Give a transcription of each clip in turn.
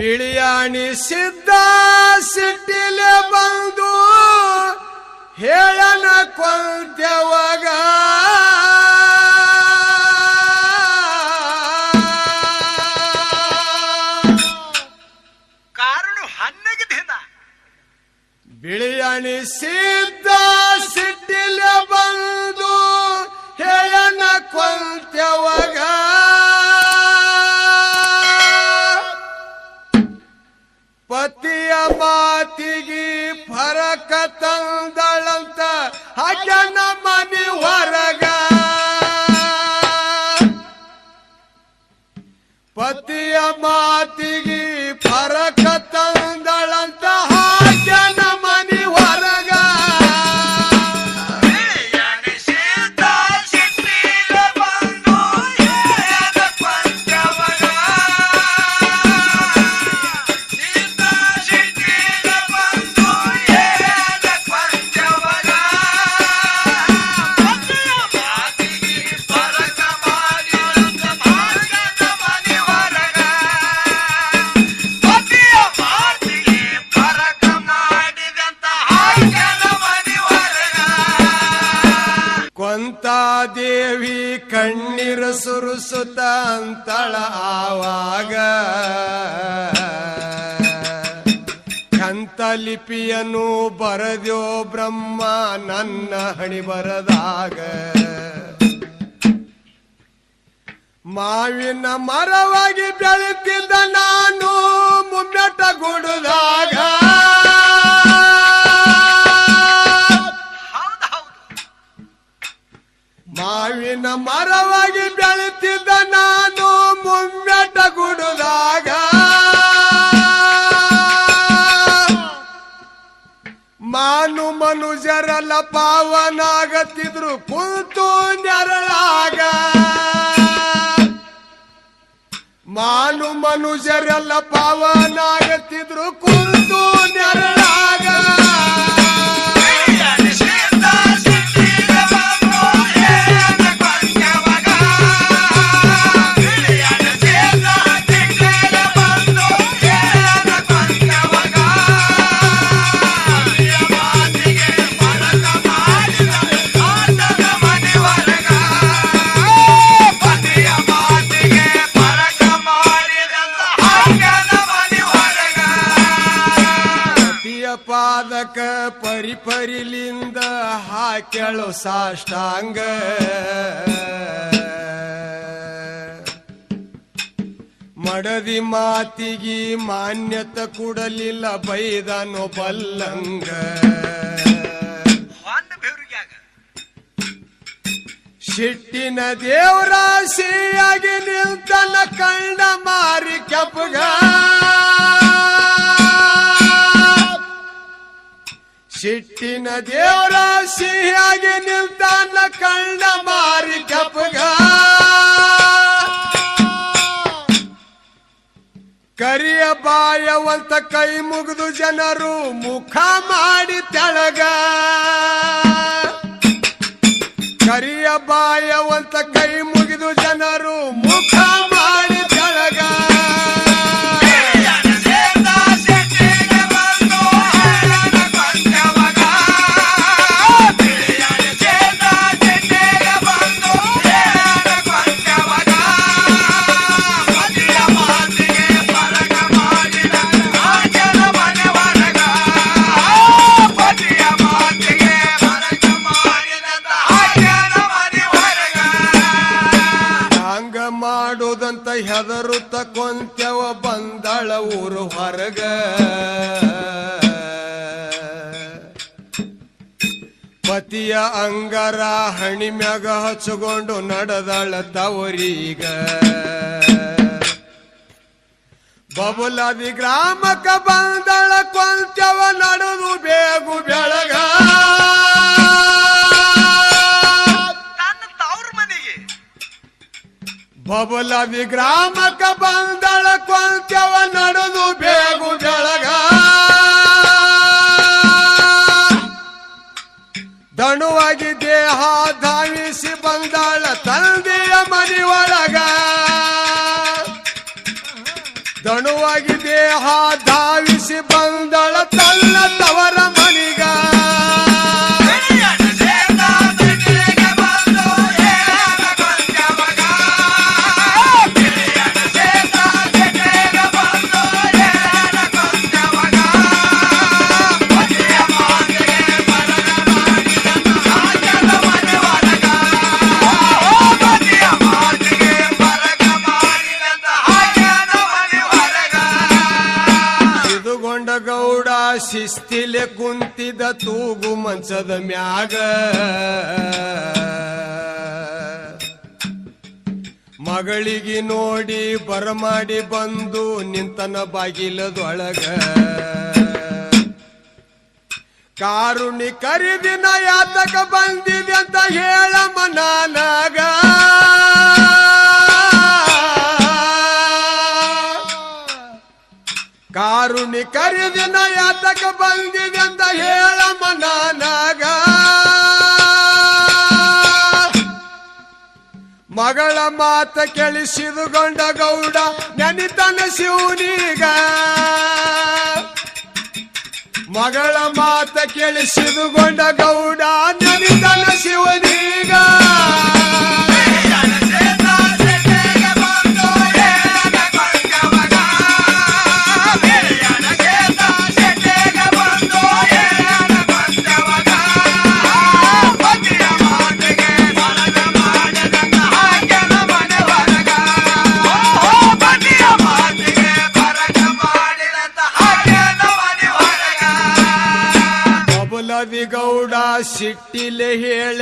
ಬಿಳಿಯಾಣಿ ಸಿದ್ಧ ಸಿಟ್ಟಿಲೆ ಬಂದು ಹೇಳನ ಕೊಂತ್ಯವಾಗ ಕಾರಣ ಹನ್ನಗಿದ ಬಿಳಿಯಾಣಿ ಸಿದ್ಧ ಹಜನ ಮನಿ ಹೊರಗ. ಪತಿಯ ಮಾತಿಗೆ ಫರಕ ಅಂತಳ ಆವಾಗ ಕಂತಲಿಪಿಯನ್ನು ಬರದ್ಯೋ ಬ್ರಹ್ಮ ನನ್ನ ಹಣಿ ಬರದಾಗ ಮಾವಿನ ಮರವಾಗಿ ಬೆಳೆತಿದ್ದ ನಾನು ಮುಮ್ಮೆಟ ಗುಡುದಾಗ. ಮಾವಿನ ಮರವಾಗಿ ಮನುಜರಲ್ಲ ಪಾವನಾಗತ್ತಿದ್ರು ಕುಂತು ನೆರಳಾಗ. ಮಾನು ಮನುಜರೆಲ್ಲ ಪಾವನಾಗತ್ತಿದ್ರು ಕುಂತು ನೆರಳಾಗ. ಹಾಕ್ಯಳು ಸಾಷ್ಟಾಂಗ. ಮಡದಿ ಮಾತಿಗೆ ಮಾನ್ಯತ ಕೊಡಲಿಲ್ಲ ಬೈದನು ಬಲ್ಲಂಗ. ಶಿಟ್ಟಿನ ದೇವರಾಶಿಯಾಗಿ ನಿಲ್ತನ ಕಣ್ಣ ಮಾರಿ ಕೆಪ್ಪಗ ಶಿಟ್ಟಿನ ಸಿಹಿಯಾಗಿ ನಿಲ್ತಾನ ಕಣ್ಣ ಮಾರಿ ಕೆಪ್ಪಗ. ಕರಿಯ ಬಾಯವಂತ ಕೈ ಮುಗಿದು ಜನರು ಮುಖ ಮಾಡಿ ತೆಳಗ. ಕರಿಯ ಬಾಯವಂತ ಕೈ ಮುಗಿದು ಊರು ಹೊರಗ. ಪತಿಯ ಅಂಗರ ಹಣಿ ಮ್ಯಾಗ ಹಚ್ಚಿಕೊಂಡು ನಡೆದಳ ತವರೀಗ. ಬಬುಲಾದಿ ಗ್ರಾಮಕ್ಕ ಬಂದಳ ಕೊಂತ್ಯವ ನಡೆದು ಬೇಗು ಬೆಳಗ. ಬಬುಲಾದಿ ವಿಗ್ರಾಮಕ ಬಂದಳ ಕೊಂತ್ಯವ ನಡೆದು ಬೇಗು ಬೆಳಗ. ದಣುವಾಗಿ ದೇಹ ಧಾವಿಸಿ ಬಂದಾಳ ಶಿಸ್ತಿಲೆ ಕುಂತಿದ ತೂಗು ಮಂಚದ ಮ್ಯಾಗ. ಮಗಳಿಗೆ ನೋಡಿ ಬರಮಾಡಿ ಬಂದು ನಿಂತನ ಬಾಗಿಲದೊಳಗ. ಕಾರುಣಿ ಕರಿದಿನ ಯಾತಕ ಬಂದಿದೆ ಅಂತ ಹೇಳ ಮನಾನಾಗ ಕರಿದಿನ ಯಾತಕ ಬಂದಿದೆ ಅಂತ ಹೇಳ ಮನಾನಾಗ ಮಗಳ ಮಾತ ಕೆಳಿಸಿದುಕೊಂಡ ಗೌಡ ನೆನಿತನ ಶಿವನೀಗ. ಮಗಳ ಮಾತ ಕೇಳಿಸಿದುಕೊಂಡ ಗೌಡ ನೆನಿತನ ಶಿವನೀಗ.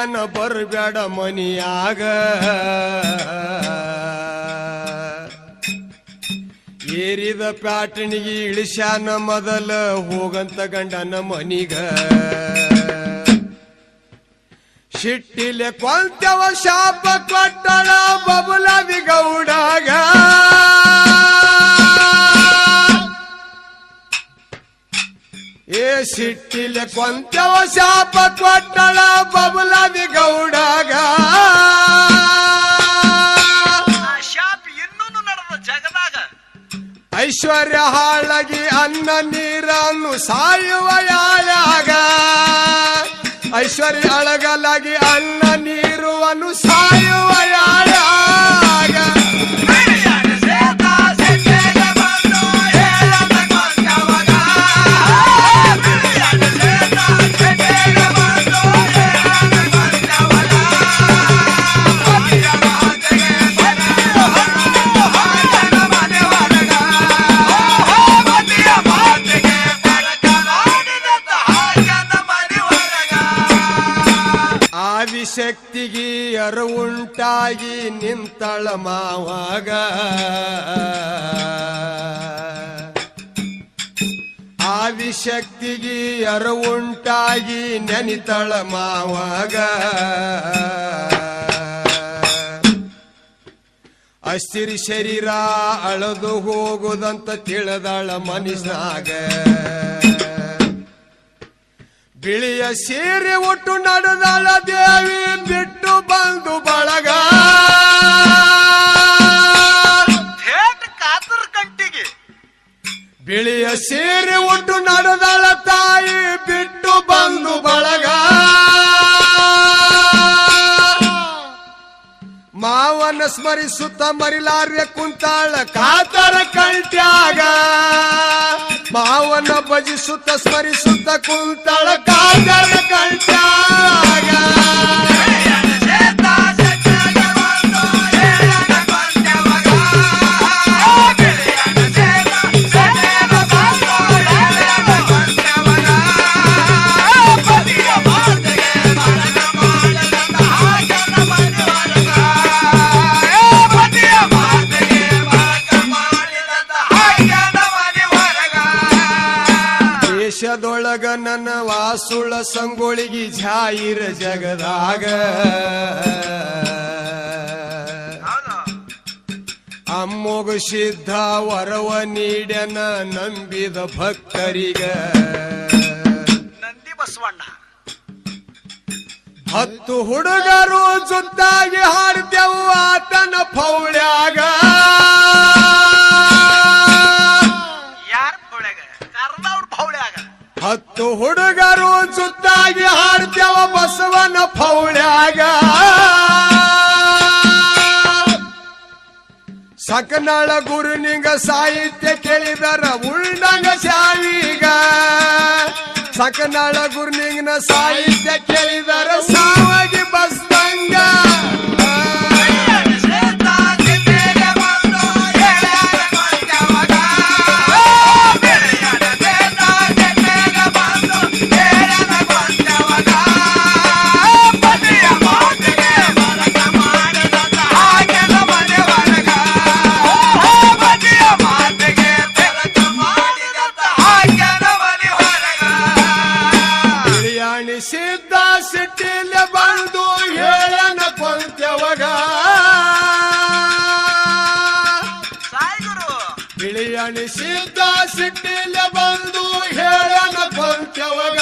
ಹೇಳನ ಬರಬೇಡ ಮನಿಯಾಗ. ಏರಿದ ಪ್ಯಾಟಣಿಗೆ ಇಳಿಸ್ಯಾನ ಮೊದಲ, ಹೋಗಂತ ಗಂಡನ ಮನಿಗ. ಶಿಟ್ಟಿಲೆ ಕೊಂತವ ಶಾಪ ಕೊಟ್ಟಳ ಬಬುಲವಿ ಗೌಡಾಗ. ಏ ಸಿಟ್ಟಿಲೆ ಕೊಂತವ ಶಾಪ ಕೊಟ್ಟಳ ಬಬುಲಾದಿ ಗೌಡಾಗ. ಶಾಪ ಇನ್ನೂ ನಡೆದ ಜಗದಾಗ ಐಶ್ವರ್ಯ ಹಾಳಾಗಿ ಅನ್ನ ನೀರನ್ನು ಸಾಯುವ ಯಾಳಾಗ ಐಶ್ವರ್ಯ ಅಳಗಲಾಗಿ ಅನ್ನ ಆದಿಶಕ್ತಿಗೆ ಅರವುಂಟಾಗಿ ನಿಂತಳ ಮಾವಾಗ. ಆದಿಶಕ್ತಿಗೆ ಅರವುಂಟಾಗಿ ನೆನಿತಳ ಮಾವಾಗ. ಅಸ್ಥಿರಿ ಶರೀರ ಅಳದು ಹೋಗುದಂತ ತಿಳಿದಳ ಮನಸ್ನಾಗ ಬಿಳಿಯ ಸೀರೆ ಒಟ್ಟು ನಡೆದಾಳ ದೇವಿ ಬಿಟ್ಟು ಬಂದು ಬಳಗ. ಕಾತರ ಕಂಟಿಗೆ. ಬಿಳಿಯ ಸೀರೆ ಒಟ್ಟು ನಡೆದಾಳ ತಾಯಿ ಬಿಟ್ಟು ಬಂದು ಬಳಗ. ಮಾವನ ಸ್ಮರಿಸುತ್ತ ಮರಿಲಾರ್ಯ ಕುಂತಾಳ ಕಾತರ ಕಂಟ್ಯಾಗ. ಮಾವನ ಭಜಿಸುತ್ತ ಸ್ಮರಿಸುತ್ತ ಕುಂತಳ ಕಾದರ ಕಂಟ್ಯಾಗ ದೇಶದೊಳಗ ನನ್ನ ವಾಸುಳ ಸಂಗೊಳಿಗಿ ಜಾಯಿರ ಜಗದಾಗ. ಅಮ್ಮೋಗ ಸಿದ್ಧ ವರವ ನೀಡನ ನಂಬಿದ ಭಕ್ತರಿಗ. ನಂದಿ ಬಸವಣ್ಣ. ಹತ್ತು ಹುಡುಗರು ಜೊತ್ತಾಗಿ ಹಾಡ್ದೆವು ಆತನ ಪೌಳ್ಯಾಗ ಬಸವನ ಪೌಳ್ಯಾಗ. ಸಕನಾಳ ಗುರು ನಿಂಗ ಸಾಹಿತ್ಯ ಕೇಳಿದರ ಉಳ್ಳಂಗ ಶಾವಿಗ. ಸಕನಾಳ ಗುರು ನಿಂಗನ ಸಾಹಿತ್ಯ ಕೇಳಿದರ ಸಿಟ್ಟಿಲ್ಲ ಬಂದು ಹೇಳನ ಕೊಂತ್ಯವಗ